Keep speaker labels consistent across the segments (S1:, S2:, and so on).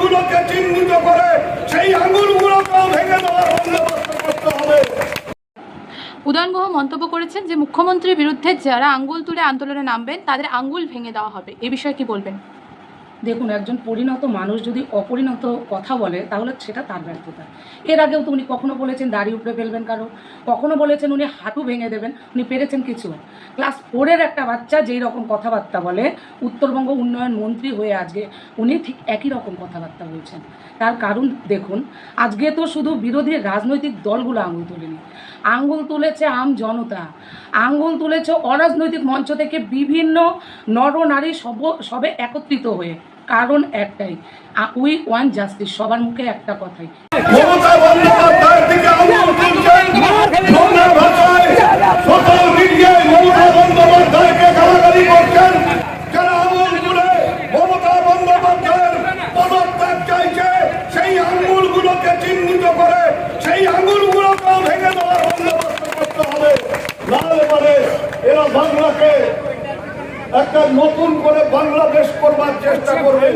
S1: আঙুলগুলোকে চিহ্নিত করে সেই আঙুলগুলোকেও ভেঙে দেওয়ার বন্দোবস্ত করতে হবে। উদয়নগুহ মন্তব্য করেছেন যে, মুখ্যমন্ত্রীর বিরুদ্ধে যারা আঙ্গুল তুলে আন্দোলনে নামবেন, তাদের আঙ্গুল ভেঙে দেওয়া হবে। এ বিষয়ে কি বলবেন?
S2: দেখুন, একজন পরিণত মানুষ যদি অপরিণত কথা বলে, তাহলে সেটা তার ব্যর্থতা। এর আগেও তো উনি কখনো বলেছেন, দাড়ি উপড়ে ফেলবেন কারও। কখনো বলেছেন, উনি হাঁটু ভেঙে দেবেন। উনি পেরেছেন কিছু ক্লাস ফোরের একটা বাচ্চা যেই রকম কথাবার্তা বলে, উত্তরবঙ্গ উন্নয়ন মন্ত্রী হয়ে আজকে উনি ঠিক একই রকম কথাবার্তা বলছেন। তার কারণ দেখুন, আজকে তো শুধু বিরোধী রাজনৈতিক দলগুলো আঙুল তোলেনি। আঙ্গুল তুলেছে আম জনতা। আঙ্গুল তুলেছে অরাজনৈতিক মঞ্চ থেকে বিভিন্ন নরনারী সব, সবে একত্রিত হয়ে। কারণ একটাই উই ওয়ান জাস্টিস, সবার মুখে একটা কথাই
S3: মমতা বন্দ্যোপাধ্যায়ের দিকে আঙুল তুলছেন নোংরা ভাষায় সোশ্যাল মিডিয়ায় মমতা বন্দ্যোপাধ্যায়কে গালাগালি করছেন যারা আঙুল তুলে মমতা বন্দ্যোপাধ্যায়ের পদত্যাগ চাইছে সেই আঙুলগুলোকে চিহ্নিত করে সেই আঙুলগুলোকেও ভেঙে দেওয়ার বন্দোবস্ত করতে হবে নাহলে পরে এরা বাংলাকে একটা নতুন করে বাংলাদেশ করবার চেষ্টা করবে।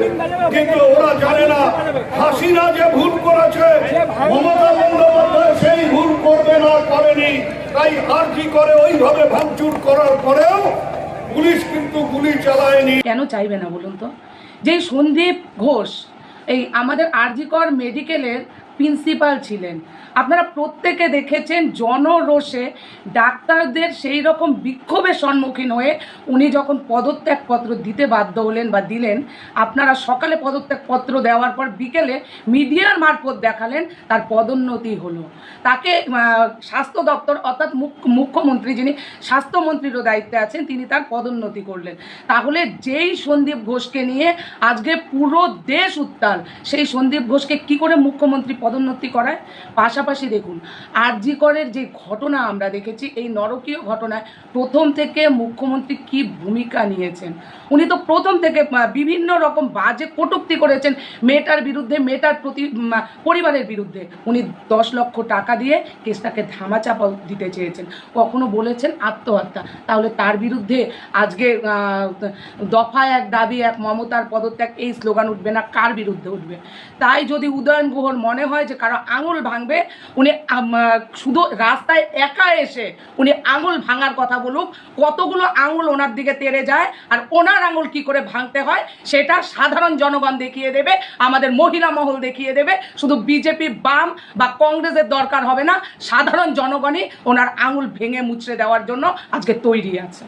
S3: কিন্তু ওরা জানে না হাসিনা যে ভুল করেছে, মমতা বন্দ্যোপাধ্যায় সেই ভুল করবে না, করেনি। তাই আর কি করে ওইভাবে ভাঙচুর করার পরেও পুলিশ কিন্তু গুলি চালায়নি।
S2: কেন চাইবে না বলুন তো? যে সন্দীপ ঘোষ, এই আমাদের আরজিকর মেডিকেলের প্রিন্সিপাল ছিলেন। আপনারা প্রত্যেকে দেখেছেন জনরোষে ডাক্তারদের সেই রকম বিক্ষোভের সম্মুখীন হয়ে উনি যখন পদত্যাগপত্র দিতে বাধ্য হলেন বা দিলেন, আপনারা সকালে পদত্যাগপত্র দেওয়ার পর বিকেলে মিডিয়ার মারফত দেখালেন তার পদোন্নতি হলো। তাকে স্বাস্থ্য দপ্তর অর্থাৎ মুখ্য- মুখ্যমন্ত্রী যিনি স্বাস্থ্যমন্ত্রীরও দায়িত্বে আছেন, তিনি তার পদোন্নতি করলেন। তাহলে যেই সন্দীপ ঘোষকে নিয়ে আজকে পুরো দেশ উত্তাল, সেই সন্দীপ ঘোষকে কি করে মুখ্যমন্ত্রী পদোন্নতি করায়। পাশাপাশি দেখুন আরজি করের যে ঘটনা আমরা দেখেছি, এই নরকীয় ঘটনায় প্রথম থেকে মুখ্যমন্ত্রী কি ভূমিকা নিয়েছেন? উনি তো প্রথম থেকে বিভিন্ন রকম বাজে কটুক্তি করেছেন মেয়েটার বিরুদ্ধে, মেয়েটার প্রতি পরিবারের বিরুদ্ধে। উনি দশ লক্ষ টাকা দিয়ে কেসটাকে ধামাচাপা দিতে চেয়েছেন। কখনো বলেছেন আত্মহত্যা। তাহলে তার বিরুদ্ধে আজকে দফা এক দাবি, এক মমতার পদত্যাগ, এই স্লোগান উঠবে না। কার বিরুদ্ধে উঠবে? তাই যদি উদয়ন গুহর মনে হয় যে কারও আঙুল ভাঙবে, উনি শুধু রাস্তায় একা এসে উনি আঙুল ভাঙার কথা বলুক, কতগুলো আঙুল ওনার দিকে তেড়ে যায় আর ওনার আঙুল কি করে ভাঙতে হয় সেটা সাধারণ জনগণ দেখিয়ে দেবে, আমাদের মহিলা মহল দেখিয়ে দেবে, শুধু বিজেপি বাম বা কংগ্রেসের দরকার হবে না, সাধারণ জনগণই ওনার আঙুল ভেঙে মুচড়ে দেওয়ার জন্য আজকে তৈরি আছে।